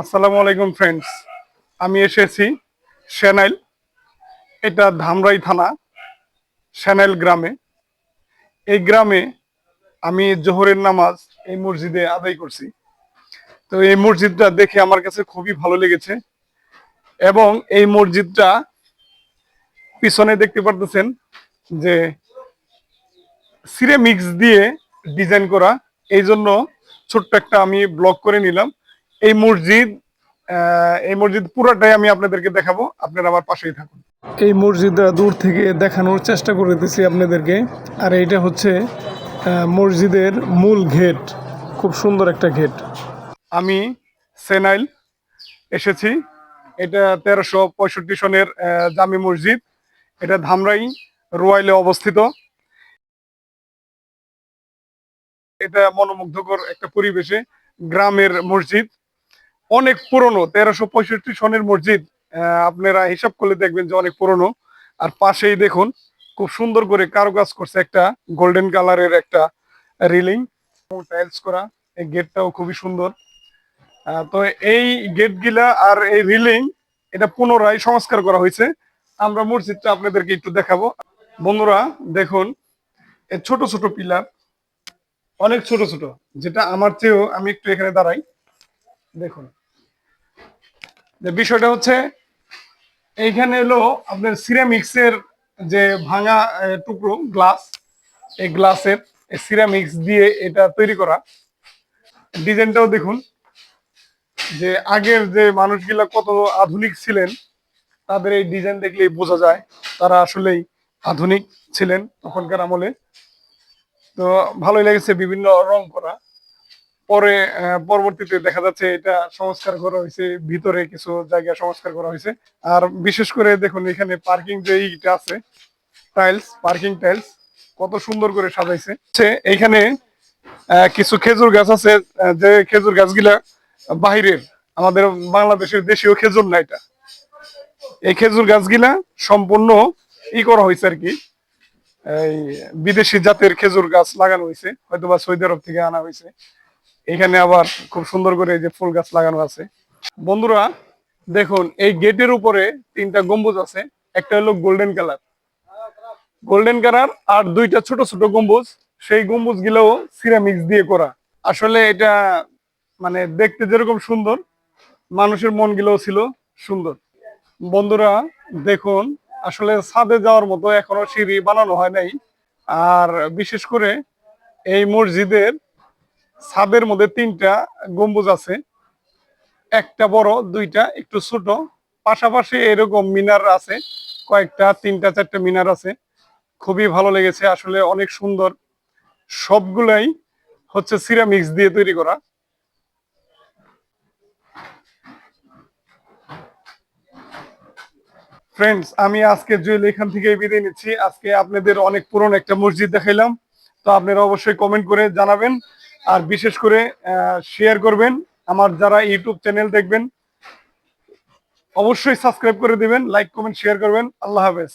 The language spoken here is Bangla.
আসসালামু আলাইকুম ফ্রেন্ডস আমি এসেছি সেনাইল এটা ধামরাই থানা সেনাইল গ্রামে। এই গ্রামে আমি জোহরের নামাজ এই মসজিদে আদায় করছি। তো এই মসজিদটা দেখে আমার কাছে খুবই ভালো লেগেছে এবং এই মসজিদটা পিছনে দেখতে পারতেছেন যে সিরেমিক্স দিয়ে ডিজাইন করা। এই জন্য ছোট্ট একটা আমি ব্লগ করে নিলাম। এই মসজিদ এই মসজিদ পুরোটাই আমি আপনাদেরকে দেখাবো। আপনারা আমার পাশেই থাকুন। এই মসজিদটা দূর থেকে দেখানোর চেষ্টা করে করতেছি আপনাদেরকে। আর এইটা হচ্ছে মসজিদের মূল গেট। খুব সুন্দর একটা গেট। আমি সেনাইল এসেছি। এটা তেরোশো পঁয়ষট্টি সনের জামি মসজিদ। এটা ধামরাই রোয়াইলে অবস্থিত। এটা মনোমুগ্ধকর একটা পরিবেশে গ্রামের মসজিদ। অনেক পুরনো, তেরোশো পঁয়ষট্টি সনের মসজিদ আপনারা হিসাব করলে দেখবেন যে অনেক পুরনো। আর পাশেই দেখুন, খুব সুন্দর করে কারুকাজ করছে একটা গোল্ডেন কালারের একটা রিলিং টাইলস করা। এই গেটটাও খুবই সুন্দর। তো এই গেট গিলা আর এই রিলিং এটা পুনরায় সংস্কার করা হয়েছে। আমরা মসজিদটা আপনাদেরকে একটু দেখাবো। বন্ধুরা, দেখুন ছোট ছোট পিলার, অনেক ছোট ছোট, যেটা আমার চেয়েও আমি একটু এখানে দাঁড়াই। দেখুন বিষয়টা হচ্ছে, এইখানে হলো আপনার সিরামিক্সের যে ভাঙা টুকরো গ্লাস এই গ্লাসের সিরামিক্স দিয়ে এটা তৈরি করা। ডিজাইনটাও দেখুন, যে আগের যে মানুষগুলা কত আধুনিক ছিলেন, তাদের এই ডিজাইন দেখলেই বোঝা যায়, তারা আসলেই আধুনিক ছিলেন তখনকার আমলে। তো ভালোই লেগেছে বিভিন্ন রং করা। পরে পরবর্তীতে দেখা যাচ্ছে এটা সংস্কার করা হয়েছে ভিতরে কিছু জায়গা সংস্কার করা হয়েছে। আর বিশেষ করে দেখুন এখানে পার্কিং যে ইটা আছে টাইলস পার্কিং টাইলস কত সুন্দর করে সাজাইছে। আহ, কিছু খেজুর গাছ আছে যে খেজুর গাছগুলা বাহিরের আমাদের বাংলাদেশের দেশীয় খেজুর না এটা। এই খেজুর গাছগুলা সম্পূর্ণ ই করা হয়েছে আর কি। এই বিদেশি জাতের খেজুর গাছ লাগানো হয়েছে হয়তো বা সৌদি আরব থেকে আনা হয়েছে। এখানে আবার খুব সুন্দর করে যে ফুল গাছ লাগানো আছে। বন্ধুরা, দেখুন, এই গেটের উপরে তিনটা গম্বুজ আছে। একটা হলো গোল্ডেন কালার গোল্ডেন কালার আর দুইটা ছোট ছোট গম্বুজ। সেই গম্বুজ গুলোও সিরামিক্স দিয়ে করা। আসলে এটা মানে দেখতে যেরকম সুন্দর, মানুষের মন গুলোও ছিল সুন্দর। বন্ধুরা, দেখুন, আসলে ছাদে যাওয়ার মতো এখনও সিঁড়ি বানানো হয় নাই। আর বিশেষ করে এই মসজিদের ছাদের মধ্যে তিনটা গম্বুজ আছে। একটা বড়, দুইটা একটু ছোট। পাশাপাশি এরকম মিনার আছে, কয়েকটা, তিনটা, চারটা মিনার আছে। খুবই ভালো লেগেছে, আসলে অনেক সুন্দর। সবগুলাই হচ্ছে সিরামিক্স দিয়ে তৈরি করা। ফ্রেন্ডস আমি আজকে জুয়েল এখান থেকে বিদায় নিচ্ছি। আজকে আপনাদের অনেক পুরনো একটা মসজিদ দেখাইলাম। তো আপনারা অবশ্যই কমেন্ট করে জানাবেন। আর বিশেষ করে শেয়ার করবেন। আমার যারা ইউটিউব চ্যানেল দেখবেন, অবশ্যই সাবস্ক্রাইব করে দিবেন লাইক কমেন্ট শেয়ার করবেন। আল্লাহ হাফেজ।